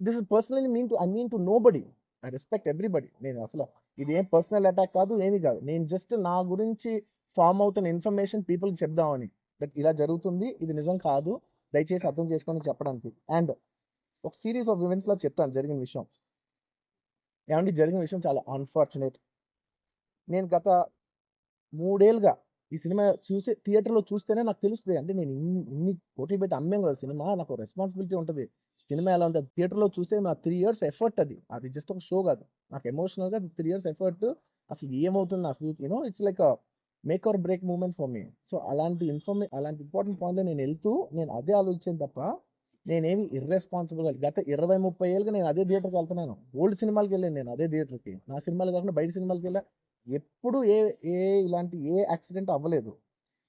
This is personally mean to I mean to nobody I respect everybody నేను అసలు ఇది ఏం పర్సనల్ అటాక్ కాదు ఏమీ కాదు. నేను జస్ట్ నా గురించి ఫామ్ అవుతున్న ఇన్ఫర్మేషన్ పీపుల్కి చెప్దామని. బట్ ఇలా జరుగుతుంది ఇది నిజం కాదు. దయచేసి అర్థం చేసుకొని చెప్పడానికి. అండ్ ఒక సిరీస్ ఆఫ్ ఈవెంట్స్లో చెప్తాను జరిగిన విషయం. ఏమంటే జరిగిన విషయం చాలా అన్ఫార్చునేట్ నేను గత మూడేళ్ళుగా ఈ సినిమా చూసే థియేటర్లో చూస్తేనే నాకు తెలుస్తుంది. అంటే నేను ఇన్ని ఇన్ని కోట్లు పెట్టి అమ్మాం కదా సినిమా నాకు రెస్పాన్సిబిలిటీ ఉంటుంది. సినిమా ఎలా ఉంది థియేటర్లో చూస్తే నా త్రీ ఇయర్స్ ఎఫర్ట్ అది. అది జస్ట్ ఒక షో కాదు. నాకు ఎమోషనల్గా త్రీ ఇయర్స్ ఎఫర్ట్. అసలు ఏమవుతుంది నా future you know it's like make or break moment for me. So అలాంటి ఇన్ఫర్మే అలాంటి ఇంపార్టెంట్ పాయింట్లో నేను వెళ్తూ నేను అదే ఆలోచించాను తప్ప నేనేమి ఇర్రెస్పాన్సిబుల్ గత ఇరవై ముప్పై ఏళ్ళుగా నేను అదే థియేటర్కి వెళ్తున్నాను. ఓల్డ్ సినిమాలకి వెళ్ళాను నేను అదే థియేటర్కి. నా సినిమాలు కాకుండా బయట సినిమాలకి వెళ్ళా. ఎప్పుడు ఏ ఏ ఇలాంటి ఏ యాక్సిడెంట్ అవ్వలేదు.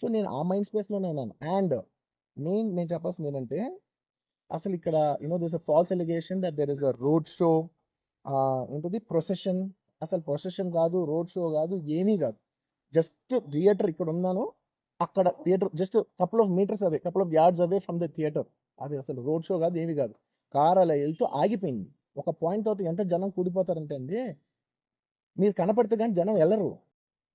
so నేను ఆ మైండ్ స్పేస్లోనే ఉన్నాను. అండ్ నేను నేను చెప్పాల్సింది ఏంటంటే అసలు ఇక్కడ you know this a false allegation that there is a road show ఏంటిది? ప్రొసెషన్. అసలు ప్రొసెషన్ కాదు రోడ్ షో కాదు ఏమీ కాదు. జస్ట్ థియేటర్ ఇక్కడ ఉన్నాను. అక్కడ theatre just couple of metres away couple of yards away from the theatre అది అసలు రోడ్ షో కాదు ఏమీ కాదు. కార్ అలా వెళ్తూ ఆగిపోయింది. ఒక పాయింట్ తర్వాత ఎంత జనం కూడిపోతారంటే అండి మీరు కనపడితే కానీ జనం వెళ్ళరు.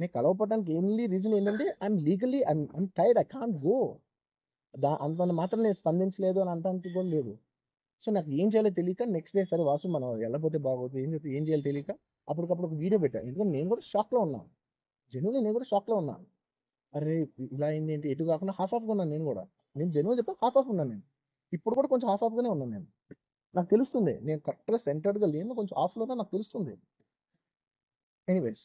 నేను కలవపడడానికి ఓన్లీ రీజన్ ఏంటంటే I'm legally I'm I'm tired I can't go there అంత మాత్రం నేను స్పందించలేదు అని అంటానికి కూడా లేదు. సో నాకు ఏం చేయాలో తెలియక నెక్స్ట్ డే సరే వాసు మనం వెళ్ళపోతే బాగోదు ఏం చెప్తే ఏం చేయాలో తెలియక అప్పటికప్పుడు ఒక వీడియో పెట్టాను ఎందుకంటే నేను కూడా షాక్లో ఉన్నాను. జెన్యున్లీ నేను కూడా షాక్లో ఉన్నాను. అరే ఇలా అయింది ఏంటి? ఎటు కాకుండా హాఫ్ ఆఫ్గా ఉన్నాను నేను కూడా. నేను జెన్యున్ చెప్పా హాఫ్ ఆఫ్ ఉన్నాను నేను. ఇప్పుడు కూడా కొంచెం హాఫ్ ఆఫ్గానే ఉన్నాను నేను. నాకు తెలుస్తుంది నేను కరెక్ట్గా సెంటర్డ్గా లేను కొంచెం ఆఫ్లోనే నాకు తెలుస్తుంది. ఎనీవేస్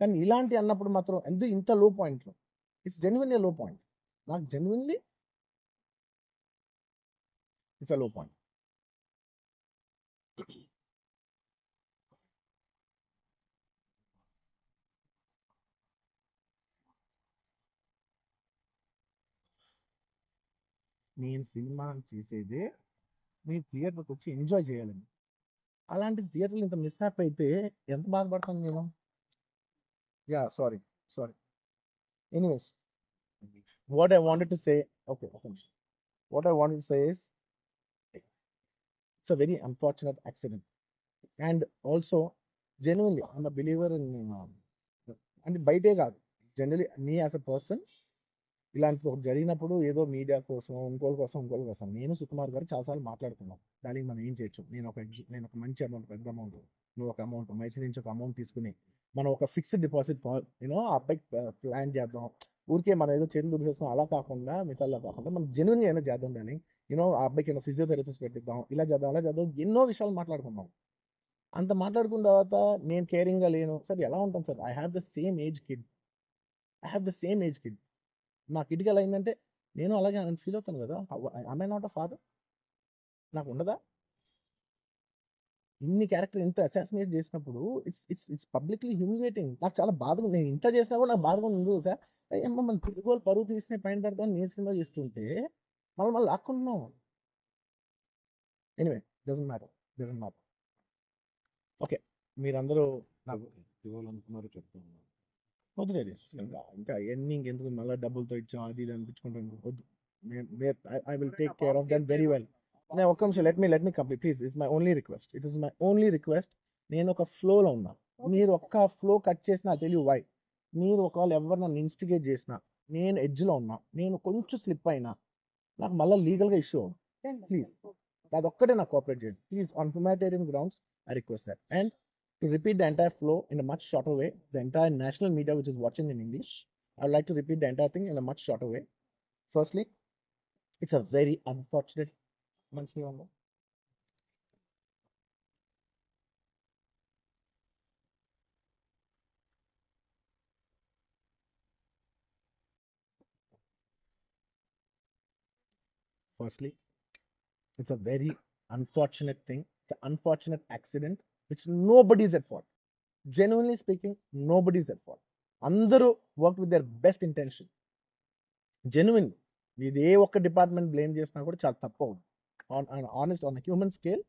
కానీ ఇలాంటి అన్నప్పుడు మాత్రం ఎందుకు ఇంత లో? పాయింట్లో ఇట్స్ జెన్యున్లీ లో పాయింట్ నాకు genuinely it's a low point నేను సినిమా చేసేదే మీ థియేటర్కి వచ్చి ఎంజాయ్ చేయాలని. అలాంటి థియేటర్లు ఇంత మిస్ హ్యాప్ అయితే ఎంత బాధపడతాను మేము? Yeah sorry sorry anyways what I wanted to say okay ఒక నిమిషం what I wanted to say is it's a very unfortunate accident and also genuinely I'm a believer in అంటే బయటే కాదు. Generally me as a person ఇలాంటి ఒకటి జరిగినప్పుడు ఏదో media కోసం ఇంకోటి కోసం ఇంకోటి కోసం నేను సుకుమార్ గారు చాలాసార్లు మాట్లాడుకున్నాం దానికి మనం ఏం చేయొచ్చు? నేను ఒక నేను ఒక మంచి అమౌంట్ పెద్ద అమౌంట్ నువ్వు ఒక అమౌంట్ మైత్రి నుంచి ఒక అమౌంట్ తీసుకుని మనం ఒక ఫిక్స్డ్ డిపాజిట్ యూనో ఆ అబ్బాయికి ప్లాన్ చేద్దాం. ఊరికే మనం ఏదో చేతులు దురిసేసుకుని అలా కాకుండా మిగతాలా కాకుండా మనం జెన్యున్ అయినా చేద్దాం కానీ యూనో ఆ అబ్బాయికి ఏమైనా ఫిజియోథెరపిస్ట్ పెట్టిద్దాం ఇలా చేద్దాం అలా చేద్దాం ఎన్నో విషయాలు మాట్లాడుకున్నాం అంత మాట్లాడుకున్న తర్వాత నేను కేరింగ్గా లేను. సార్ ఎలా ఉంటాం sir? I have the same age kid I have the same age kid నా కిడ్కి ఎలా అయిందంటే నేను అలాగే ఫీల్ అవుతాను కదా. ఐ నాట్ అ ఫాదర్ నాకు ఉండదా? ఇన్ని క్యారెక్టర్ ఇంత అసాసినేట్ చేసినప్పుడు it's it's it's publicly humiliating. నాకు చాలా బాధగా నేను ఇంత చేసినా కూడా నాకు బాధగా ఉంది సార్ ఏమో మన తెలుగు పరువు తీసిన పైన పెడతాం నేను సినిమా చేస్తుంటే మళ్ళీ మళ్ళీ లాక్కుంటున్నాం. Anyway doesn't matter doesn't matter okay మీరందరూ నాకు ఇవ్వాలనుకున్నారు చెప్తాను వదిలేదు ఇంకా ఇంకా ఎన్ని ఇంకెందుకు? మళ్ళీ డబ్బులతో ఇచ్చాం అది ఇది అనిపించుకుంటాను వద్దు. I will take care of them very well నేను ఒక్క నిమిషం let me let me complete please it's my only request it is my only request నేను ఒక ఫ్లోలో ఉన్నా. మీరు ఒక్క ఫ్లో కట్ చేసినా తెలియ వై మీరు ఒకవేళ ఎవరు నన్ను ఇన్స్టిగేట్ చేసినా నేను ఎడ్జ్లో ఉన్నా నేను కొంచెం స్లిప్ అయినా నాకు మళ్ళీ లీగల్గా ఇష్యూ ప్లీజ్ అదొక్కటే నాకు కోఆపరేట్ చేయండి. Please on humanitarian grounds I request that and to repeat the entire flow in a much shorter way, the entire national media which is watching in English, I would like to repeat the entire thing in a much shorter way. Firstly, it's a very మంచిగా ఉంది firstly it's a very unfortunate thing it's an unfortunate accident which nobody is at fault genuinely speaking nobody is at fault అందరూ work with their best intention genuine ఇది ఏ ఒక్క department blame చేసినా కూడా చాలా తప్పు అవుతుంది on honest on human scale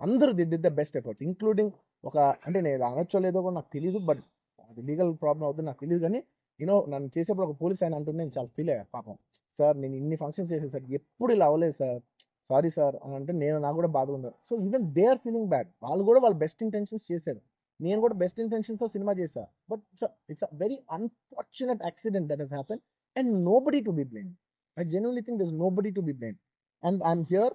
అందరూ they did the best efforts including ఒక అంటే నేను అనొచ్చో లేదో కూడా నాకు తెలియదు బట్ అది లీగల్ ప్రాబ్లం అవుతుంది నాకు తెలియదు కానీ యూనో నన్ను చేసేప్పుడు ఒక పోలీస్ ఆయన అంటుంటే నేను చాలా ఫీల్ అయ్యా పాపం. సార్ నేను ఇన్ని ఫంక్షన్స్ చేసేది సార్ ఎప్పుడు ఇలా అవ్వలేదు సార్. సారీ సార్ అని అంటే నేను నాకు కూడా బాధ ఉన్నారు so even they are feeling bad వాళ్ళు కూడా వాళ్ళు బెస్ట్ ఇంటెన్షన్స్ చేశారు. నేను కూడా బెస్ట్ ఇంటెన్షన్స్తో సినిమా చేశా. But it's it's a very unfortunate accident that has happen and nobody to be blame I genuinely think this nobody to be blame and I'm here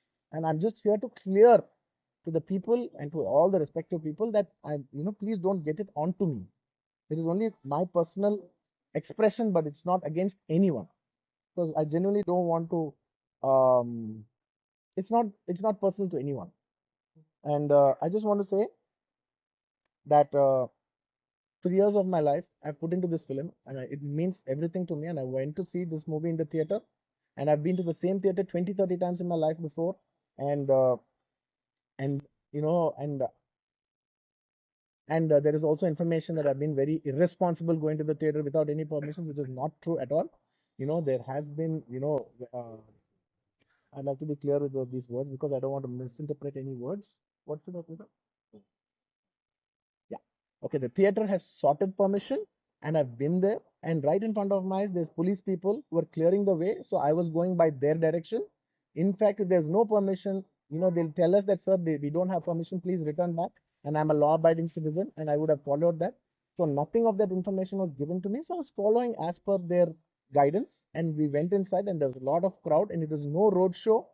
and i'm just here to clear to the people and to all the respective people that i you know please don't get it onto me. It is only my personal expression but it's not against anyone. Because i genuinely don't want to um it's not it's not personal to anyone. And uh, i just want to say that uh, three years of my life i've put into this film and I, it means everything to me. And i went to see this movie in the theater and i've been to the same theater 20 30 times in my life before and uh, and you know and uh, and uh, there is also information that I've been very irresponsible going to the theater without any permission, which is not true at all. You know, there has been, you know, uh, I'd like to be clear with uh, these words because I don't want to misinterpret any words. What should I put up? Yeah. Okay, the theater has sorted permission and I've been there. And right in front of my eyes, there's police people who are clearing the way. So I was going by their direction. In fact, if there's no permission, you know, they'll tell us that, sir, they, we don't have permission, please return back. And I'm a law abiding citizen and I would have followed that. So nothing of that information was given to me. So I was following as per their guidance. And we went inside and there was a lot of crowd and it is no road show.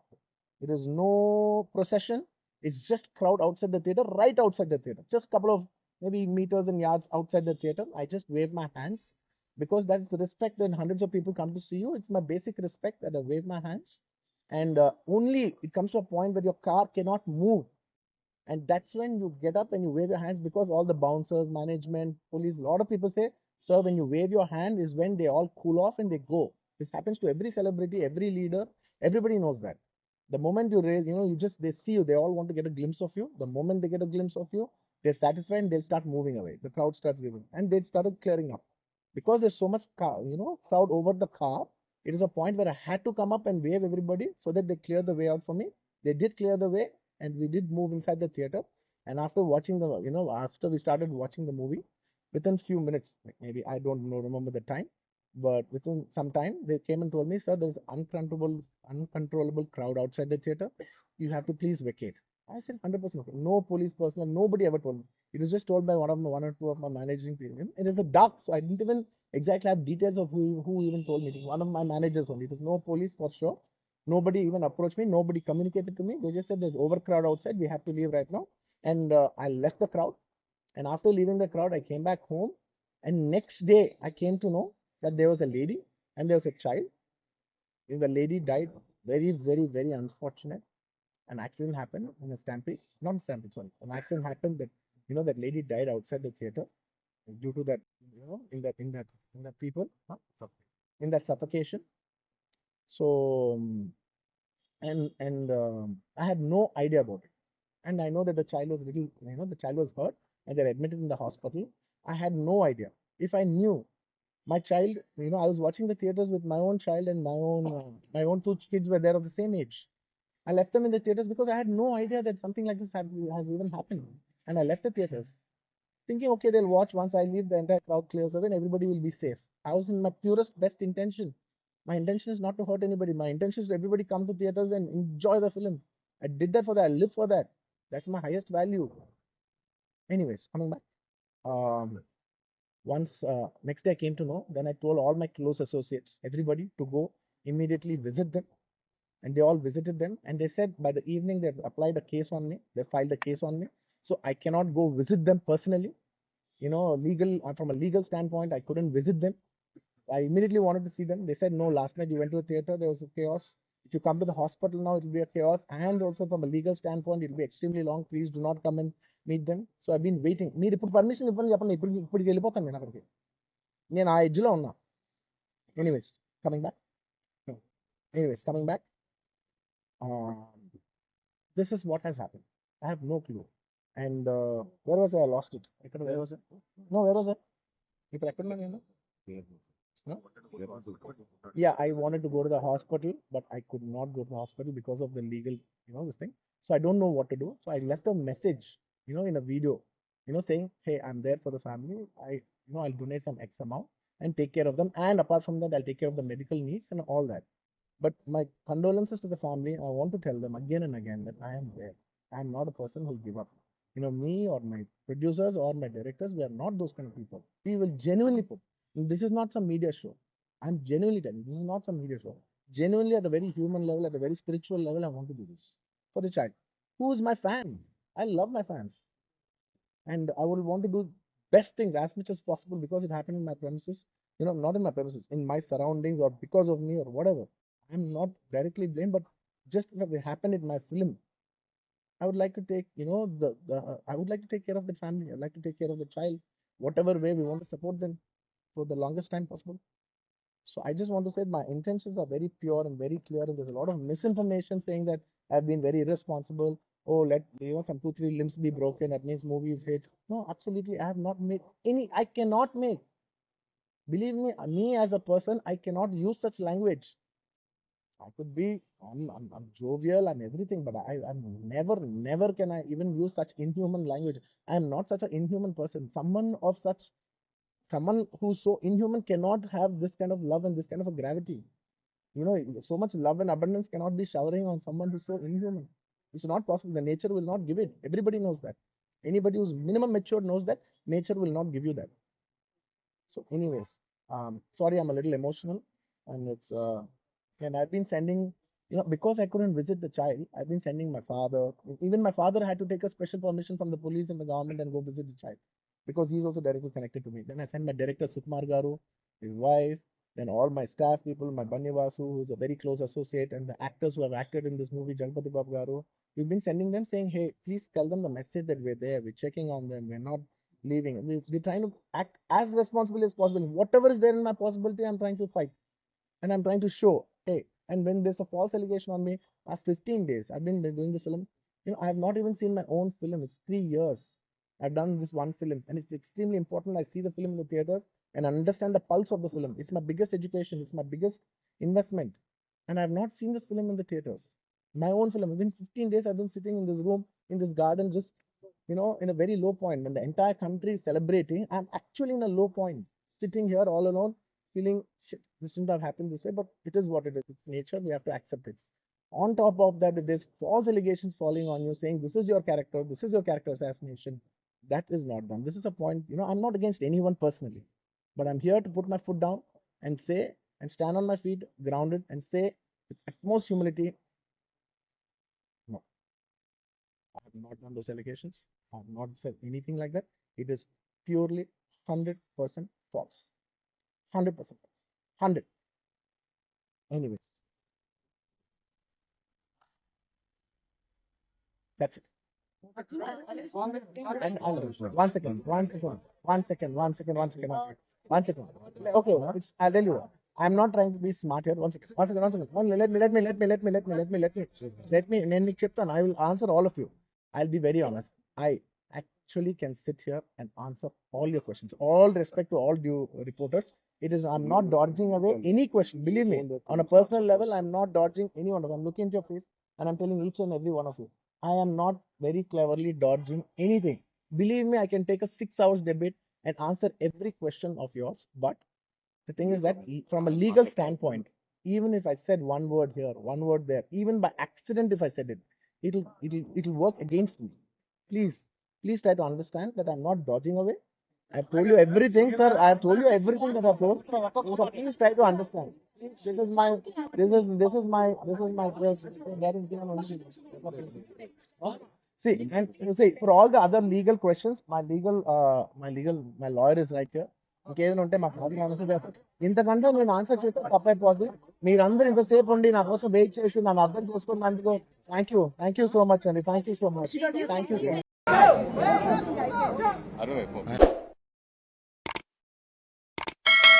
It is no procession. It's just crowd outside the theater, right outside the theater. Just a couple of maybe meters and yards outside the theater. I just wave my hands because that's the respect that hundreds of people come to see you. It's my basic respect that I wave my hands and uh, only it comes to a point where your car cannot move. And that's when you get up and you wave your hands because all the bouncers management police a lot of people say sir when you wave your hand is when they all cool off and they go. This happens to every celebrity every leader everybody knows that. The moment you raise you know you just they see you they all want to get a glimpse of you. The moment they get a glimpse of you they're satisfied and they'll start moving away. The crowd starts giving and they started clearing up. Because there's so much car, you know crowd over the car it is a point where I had to come up and wave everybody so that they clear the way out for me. They did clear the way and we did move inside the theater. And after watching the, you know, after we started watching the movie, within few minutes, maybe I don't know, remember the time, but within some time, they came and told me, sir, there's uncontrollable, uncontrollable crowd outside the theater. You have to please vacate. I said 100% okay. No police personnel, nobody ever told me. It was just told by one of my, one or two of my managing people. It is a dark, so I didn't even exactly have details of who who even told me. One of my managers only. It was no police for sure. Nobody even approached me. Nobody communicated to me. They just said there's overcrowd outside. We have to leave right now. And uh, I left the crowd. And after leaving the crowd, I came back home. And next day, I came to know that there was a lady and there was a child. And the lady died. Very, very, very unfortunate. An accident happened in a stampede. Not a stampede, sorry. An accident happened that you know that lady died outside the theater due to that you know in that in that in that people huh? in that suffocation so and and um, i had no idea about it and i know that the child was little you know the child was hurt and they're admitted in the hospital i had no idea if i knew my child you know i was watching the theaters with my own child and my own uh, my own two kids were there of the same age I left them in the theaters because I had no idea that something like this has even happened. And I left the theaters thinking, okay, they'll watch once I leave, the entire crowd clears away and everybody will be safe. I was in my purest, best intention. My intention is not to hurt anybody. My intention is to everybody come to theaters and enjoy the film. I did that for that. I live for that. That's my highest value. Anyways, coming back. Um, once uh, next day I came to know, then I told all my close associates, everybody, to go immediately visit them And they all visited them, and they said by the evening they applied a case on me. They filed a case on me, so I cannot go visit them personally. You know, legal uh, from a legal standpoint, I couldn't visit them. I immediately wanted to see them. They said, no, last night you went to the theater, there was a chaos. If you come to the hospital now, it will be a chaos. And also from a legal standpoint, it will be extremely long. Please do not come and meet them. So I've been waiting. మీరు ఇప్పుడు permission ఇవ్వని చెప్పండి ఇప్పుడు ఇప్పటికి వెళ్ళిపోతాను నేను అక్కడికి నేను ఆ ఎడ్జ్లో ఉన్నా anyways coming back anyways coming back um, this is what has happened. I have no clue. And uh, where was I? I lost it. I where was it? No, where was I? You recommend you know. No? Yeah, I wanted to go to the hospital, but I could not go to the hospital because of the legal, you know, this thing. So I don't know what to do. So I left a message, you know, in a video, you know, saying, "Hey, I'm there for the family. I, you know, I'll donate some X amount and take care of them. And apart from that, I'll take care of the medical needs and all that." But my condolences to the family i want to tell them again and again that i am there i am not a person who'll give up you know me or my producers or my directors we are not those kind of people we will genuinely put this is not some media show I'm genuinely telling you, this is not some media show. Genuinely, at a very human level, at a very spiritual level, I want to do this for the child. Who is my fan? I love my fans. And I would want to do best things as much as possible because it happened in my premises. You know, not in my premises, in my surroundings or because of me or whatever. I'm not directly blamed, but just it happened in my film, I would like to take, you know, the, the I would like to take care of the family. I'd like to take care of the child, whatever way we want to support them for the longest time possible. So I just want to say my intentions are very pure and very clear, and there's a lot of misinformation saying that I've been very irresponsible. Oh, let you know some two three limbs be broken. That means movie is hit. No, absolutely, I have not made any. I cannot make. Believe me, me as a person, I cannot use such language. I could be I'm, I'm, I'm jovial and everything, but I I'm never never can I even use such inhuman language. I am not such an inhuman person. Someone of such someone who's so inhuman cannot have this kind of love and this kind of a gravity. You know, so much love and abundance cannot be showering on someone who's so inhuman. It's not possible. The nature will not give it. Everybody knows that. Anybody who's minimum mature knows that nature will not give you that. So, anyways, um, sorry, I'm a little emotional, and it's uh, and I've been sending, you know, because I couldn't visit the child, I've been sending my father. Even my father had to take a special permission from the police and the government and go visit the child because he's also directly connected to me. Then I sent my director Sukumar Garu, his wife, then all my staff people, my Bannivasu, who's a very close associate, and the actors who have acted in this movie, Jagpati Babu Garu. We've been sending them saying, hey, please tell them the message that we're there, we're checking on them, we're not leaving. We, we're trying to act as responsibly as possible. Whatever is there in my possibility, I'm trying to fight. And I'm trying to show, and when there's a false allegation on me, last 15 days, I've been doing this film. You know, I have not even seen my own film. It's three years. I've done this one film, and it's extremely important. I see the film in the theaters and understand the pulse of the film. It's my biggest education. It's my biggest investment, and I've not seen this film in the theaters. My own film. Within 15 days, I've been sitting in this room in this garden, just you know, in a very low point. When the entire country is celebrating, I'm actually in a low point, sitting here all alone, feeling. This shouldn't have happened this way, but it is what it is. It's nature. We have to accept it. On top of that, if there's false allegations falling on you, saying this is your character, this is your character assassination, that is not done. This is a point, you know, I'm not against anyone personally, but I'm here to put my foot down and say and stand on my feet, grounded, and say with utmost humility, no. I have not done those allegations. I have not said anything like that. It is purely 100% false. 100% false. 100 anyways. That's it. And one second one second one second one second one second one second one second. Okay it's, i'll tell you what. I'm not trying to be smart here. One second one second one second. One, let me let me let me let me let me let me let me let me let me chiptan i will answer all of you. I'll be very honest. I actually can sit here and answer all your questions. All respect to all you reporters. It is, I'm not dodging away any question. Believe me, on a personal level, I'm not dodging any one of them. I'm looking into your face and I'm telling each and every one of you. I am not very cleverly dodging anything. Believe me, I can take a six hours debate and answer every question of yours. But the thing is that from a legal standpoint, even if I said one word here, one word there, even by accident if I said it, it'll it'll it'll work against me. Please, please try to understand that I'm not dodging away. I've told you everything, sir. I've told you everything that I've told. So please try to understand. This is my this is this is my this is my press. That is given only. See, and you see, for all the other legal questions, my legal, uh, my legal, my lawyer is right here. ఇంకేదైనా ఉంటే మా father answer చేస్తారు ఇంతకంటే నేను answer చేస్తే తప్పైపోద్ది మీరందరూ ఇంతసేపు ఉండి నా కోసం వెయిట్ చేసి నన్ను అర్థం చేసుకున్నందుకు thank you thank you so much అండి thank you so much thank you so much